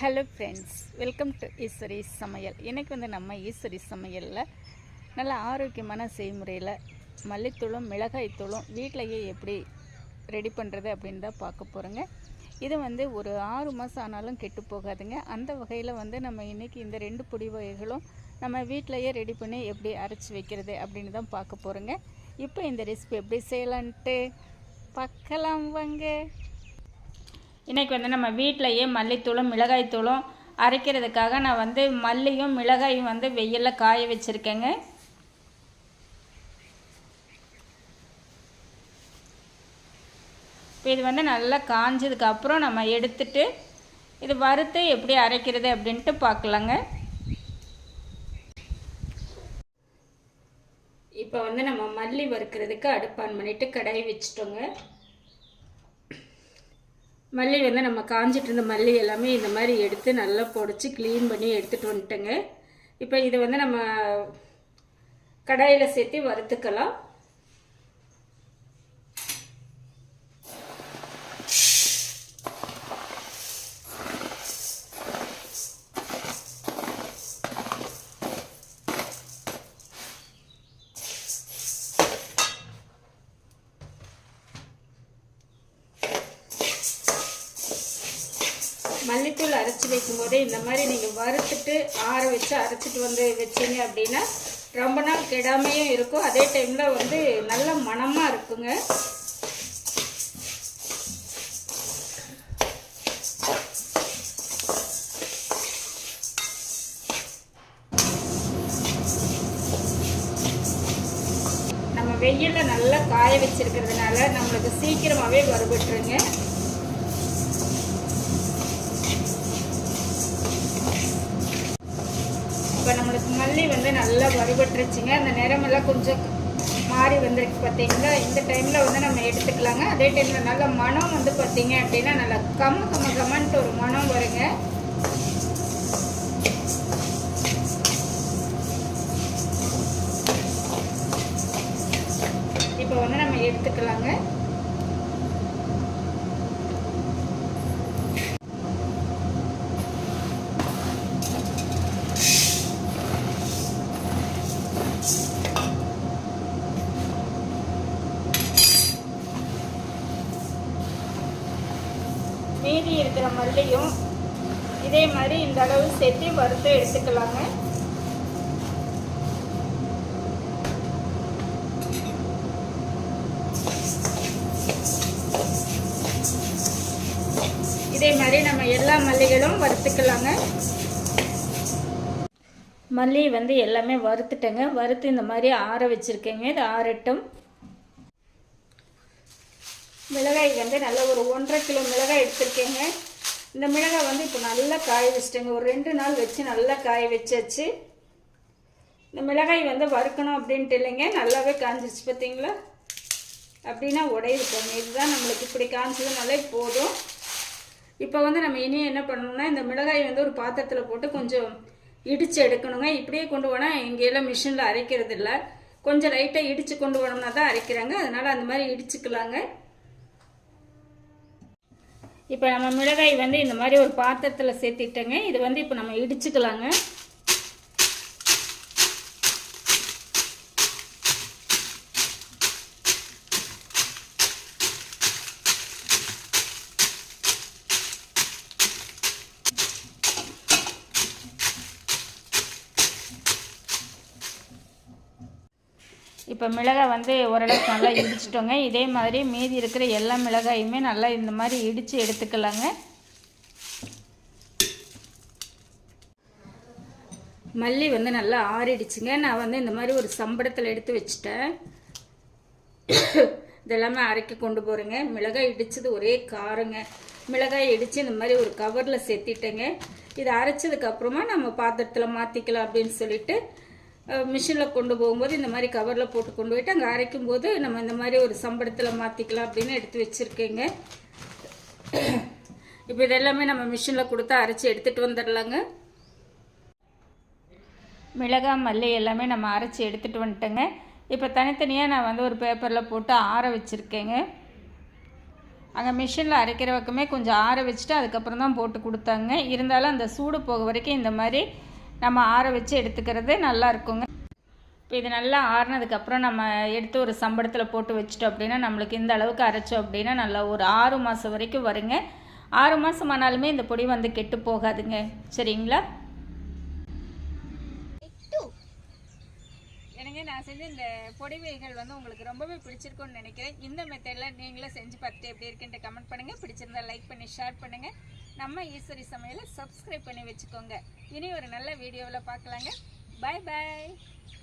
Hello friends welcome to Eswari சமையல். இன்றைக்கி வந்து நம்ம ஈஸ்வரி சமையலில் நல்ல ஆரோக்கியமான செய்முறையில் மல்லித்தூளும் மிளகாய்த்தூளும் வீட்டிலையே எப்படி ரெடி பண்ணுறது அப்படின்னு தான் பார்க்க போகிறோங்க இது வந்து ஒரு ஆறு மாதம் ஆனாலும் கெட்டு போகாதுங்க. அந்த வகையில் வந்து நம்ம இன்றைக்கி இந்த ரெண்டு பொடி வகைகளும் நம்ம வீட்டிலையே ரெடி பண்ணி எப்படி அரைச்சி வைக்கிறது அப்படின்னு தான் பார்க்க போகிறோங்க இப்போ இந்த ரெசிபி எப்படி செய்யலான்ட்டு பார்க்கலாம் வாங்க. இன்றைக்கி வந்து நம்ம வீட்டிலையே மல்லித்தூளும் மிளகாய்த்தூளும் அரைக்கிறதுக்காக நான் வந்து மல்லியும் மிளகாயும் வந்து வெயிலில் காய வச்சுருக்கேங்க. இப்போ இது வந்து நல்லா காஞ்சதுக்கு அப்புறம் நம்ம எடுத்துட்டு இது வறுத்து எப்படி அரைக்கிறது அப்படின்ட்டு பார்க்கலாங்க. இப்போ வந்து நம்ம மல்லி வறுக்கிறதுக்கு அடுப்பான் பண்ணிவிட்டு கடாய் வச்சுட்டோங்க. மல்லி வந்து நம்ம காஞ்சிட்டு இருந்த மல்லி எல்லாமே இந்த மாதிரி எடுத்து நல்லா பொடிச்சு க்ளீன் பண்ணி எடுத்துகிட்டு வந்துட்டேங்க. இப்போ இதை வந்து நம்ம கடாயில் சேர்த்து வறுத்துக்கலாம். மல்லித்தூள் அரைச்சி வைக்கும்போதே இந்த மாதிரி நீங்கள் வறுத்துட்டு ஆற வச்சு அரைச்சிட்டு வந்து வச்சீங்க அப்படின்னா ரொம்ப நாள் கெடாமையும் இருக்கும். அதே டைமில் வந்து நல்ல மணமாக இருக்குங்க. நம்ம வெயிலில் நல்லா காய வச்சிருக்கிறதுனால நம்மளுக்கு சீக்கிரமாகவே வறுபட்டுருங்க. இப்போ நம்மளுக்கு மல்லி வந்து நல்லா வழிபட்டுருச்சுங்க அந்த நிறமெல்லாம் கொஞ்சம் மாறி வந்திருக்கு பார்த்தீங்களா இந்த டைமில் வந்து நம்ம எடுத்துக்கலாங்க. அதே டைமில் நல்ல மனம் வந்து பார்த்தீங்க அப்படின்னா நல்லா கம கம கமன்ட்டு ஒரு மனம் வருங்க. இப்போ வந்து நம்ம எடுத்துக்கலாங்க மீதி இருக்கிற மல்லியும் இதே மாதிரி இந்த அளவு சேர்த்து வறுத்து எடுத்துக்கலாங்க. இதே மாதிரி நம்ம எல்லா மல்லிகளும் வறுத்துக்கலாங்க. மல்லி வந்து எல்லாமே வறுத்துட்டேங்க. வறுத்து இந்த மாதிரி ஆற வச்சுருக்கேங்க. இது ஆறட்டும். மிளகாய் வந்து நல்ல ஒரு ஒன்றரை கிலோ மிளகாய் எடுத்திருக்கேங்க. இந்த மிளகாய் வந்து இப்போ நல்லா காய வச்சுட்டேங்க. ஒரு ரெண்டு நாள் வச்சு நல்லா காய வச்சாச்சு. இந்த மிளகாய் வந்து வறுக்கணும் அப்படின்ட்டு இல்லைங்க. நல்லாவே காஞ்சிருச்சு பார்த்தீங்களா? அப்படின்னா உடையுது பாருங்க. இதுதான் நம்மளுக்கு இப்படி காஞ்சதுனாலே போதும். இப்போ வந்து நம்ம இனி என்ன பண்ணணும்னா இந்த மிளகாய் வந்து ஒரு பாத்திரத்தில் போட்டு கொஞ்சம் இடித்து எடுக்கணுங்க. இப்படியே கொண்டு போனால் எங்கேயெல்லாம் மிஷினில் அரைக்கிறது இல்லை கொஞ்சம் லைட்டாக இடித்து கொண்டு போனோம்னா தான் அரைக்கிறாங்க. அதனால் அந்த மாதிரி இடிச்சுக்கலாங்க. இப்போ நம்ம மிளகாய் வந்து இந்த மாதிரி ஒரு பாத்திரத்தில் சேர்த்திட்டேங்க இது வந்து இப்போ நம்ம இடிச்சுக்கலாங்க. இப்போ மிளகாய் வந்து ஓரளவுக்கு நல்லா இடிச்சிட்டோங்க. இதே மாதிரி மீதி இருக்கிற எல்லா மிளகாயுமே நல்லா இந்த மாதிரி இடித்து எடுத்துக்கலாங்க. மல்லி வந்து நல்லா ஆறிடுச்சுங்க. நான் வந்து இந்த மாதிரி ஒரு சம்படத்தில் எடுத்து வச்சுட்டேன். இதெல்லாமே அரைக்க கொண்டு போகிறேங்க மிளகாய் இடித்தது ஒரே காரங்க. மிளகாய் இடித்து இந்த மாதிரி ஒரு கவரில் சேர்த்திட்டேங்க இதை அரைச்சதுக்கப்புறமா நம்ம பாத்திரத்தில் மாற்றிக்கலாம் அப்படின்னு சொல்லிட்டு மிஷினில் கொண்டு போகும்போது இந்த மாதிரி கவரில் போட்டு கொண்டு போயிட்டு அங்கே அரைக்கும் போது நம்ம இந்த மாதிரி ஒரு சம்பளத்தில் மாற்றிக்கலாம் அப்படின்னு எடுத்து வச்சுருக்கேங்க. இப்போ இதெல்லாமே நம்ம மிஷினில் கொடுத்து அரைச்சி எடுத்துகிட்டு வந்துடலாங்க. மிளகாய் மல்லி எல்லாமே நம்ம அரைச்சி எடுத்துகிட்டு வந்துட்டோங்க. இப்போ தனித்தனியாக நான் வந்து ஒரு பேப்பரில் போட்டு ஆற வச்சுருக்கேங்க. அங்கே மிஷினில் அரைக்கிற பக்கமே கொஞ்சம் ஆற வச்சுட்டு அதுக்கப்புறம் தான் போட்டு கொடுத்தாங்க. இருந்தாலும் அந்த சூடு போக வரைக்கும் இந்த மாதிரி நம்ம ஆற வச்சு எடுத்துக்கிறது நல்லா இருக்குங்க. இப்போ இது நல்லா ஆறுனதுக்கப்புறம் நம்ம எடுத்து ஒரு சம்பளத்தில் போட்டு வச்சிட்டோம் அப்படின்னா நம்மளுக்கு இந்த அளவுக்கு அரைச்சோம் அப்படின்னா நல்லா ஒரு ஆறு மாதம் வரைக்கும் வருங்க. ஆறு மாதம் ஆனாலுமே இந்த பொடி வந்து கெட்டு போகாதுங்க. சரிங்களா எனக்கு நான் செஞ்சு இந்த பொடிவைகள் வந்து உங்களுக்கு ரொம்பவே பிடிச்சிருக்கும்னு நினைக்கிறேன். இந்த மெத்தடில் நீங்களும் செஞ்சு பார்த்துட்டு எப்படி இருக்குன்ட்டு கமெண்ட் பண்ணுங்கள் பிடிச்சிருந்தா லைக் பண்ணி ஷேர் பண்ணுங்கள் நம்ம ஈஸ்வரி சமையலை சப்ஸ்கிரைப் பண்ணி வச்சுக்கோங்க. இனி ஒரு நல்ல வீடியோவில் பார்க்கலாங்க. பாய் பாய்